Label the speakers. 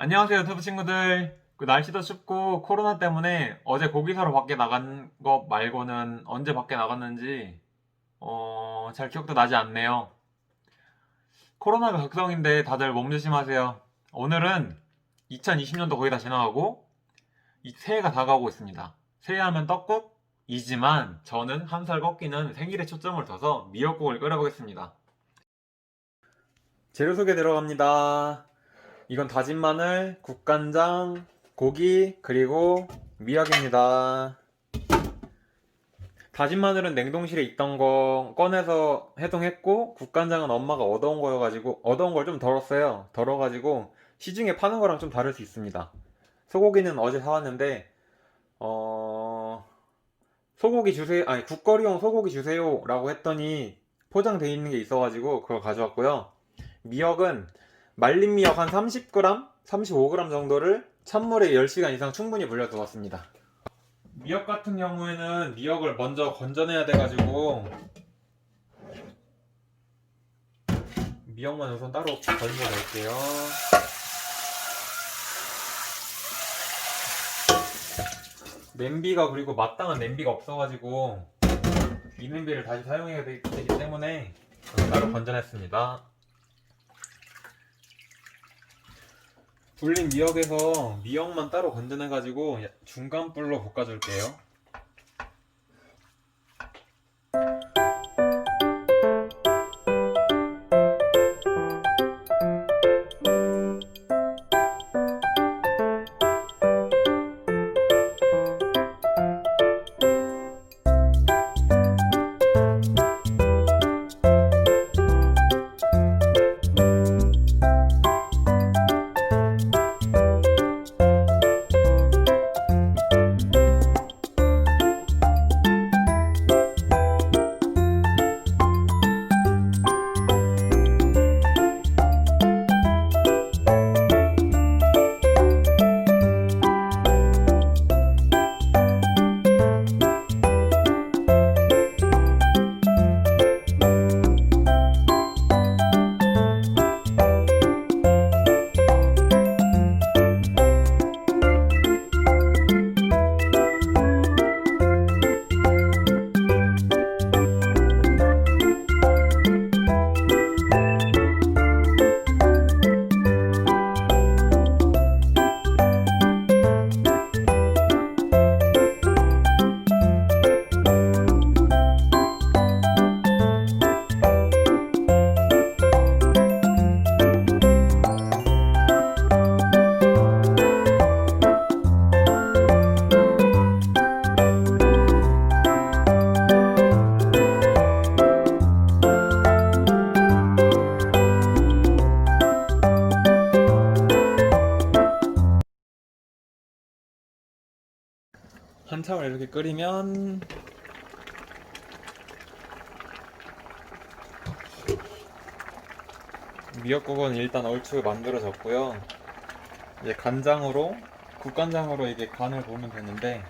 Speaker 1: 안녕하세요 유튜브 친구들. 그 날씨도 춥고 코로나 때문에 어제 고기 사러 밖에 나간 거 말고는 언제 밖에 나갔는지 어, 잘 기억도 나지 않네요. 코로나가 극성인데 다들 몸 조심하세요. 오늘은 2020년도 거의 다 지나가고 이 새해가 다가오고 있습니다. 새해 하면 떡국 이지만 저는 한 살 꺾이는 생일에 초점을 둬서 미역국을 끓여보겠습니다. 재료 소개 들어갑니다 이건 다진 마늘, 국간장, 고기, 그리고 미역입니다. 다진 마늘은 냉동실에 있던 거 꺼내서 해동했고, 국간장은 엄마가 얻어온 거여가지고, 얻어온 걸 좀 덜었어요. 덜어가지고, 시중에 파는 거랑 좀 다를 수 있습니다. 소고기는 어제 사왔는데, 어, 소고기 주세요, 아니, 국거리용 소고기 주세요. 라고 했더니, 포장돼 있는 게 있어가지고, 그걸 가져왔고요. 미역은 말린 미역 한 30g, 35g 정도를 찬물에 10시간 이상 충분히 불려 두었습니다. 미역 같은 경우에는 미역을 먼저 건져내야 돼가지고 미역만 우선 따로 건져 낼게요. 냄비가 그리고 마땅한 냄비가 없어가지고 이 냄비를 다시 사용해야 되기 때문에 따로 건져냈습니다. 불린 미역에서 미역만 따로 건져내가지고 중간 불로 볶아줄게요. 한참을 이렇게 끓이면 미역국은 일단 얼추 만들어졌고요. 이제 간장으로 국간장으로 이게 간을 보면 되는데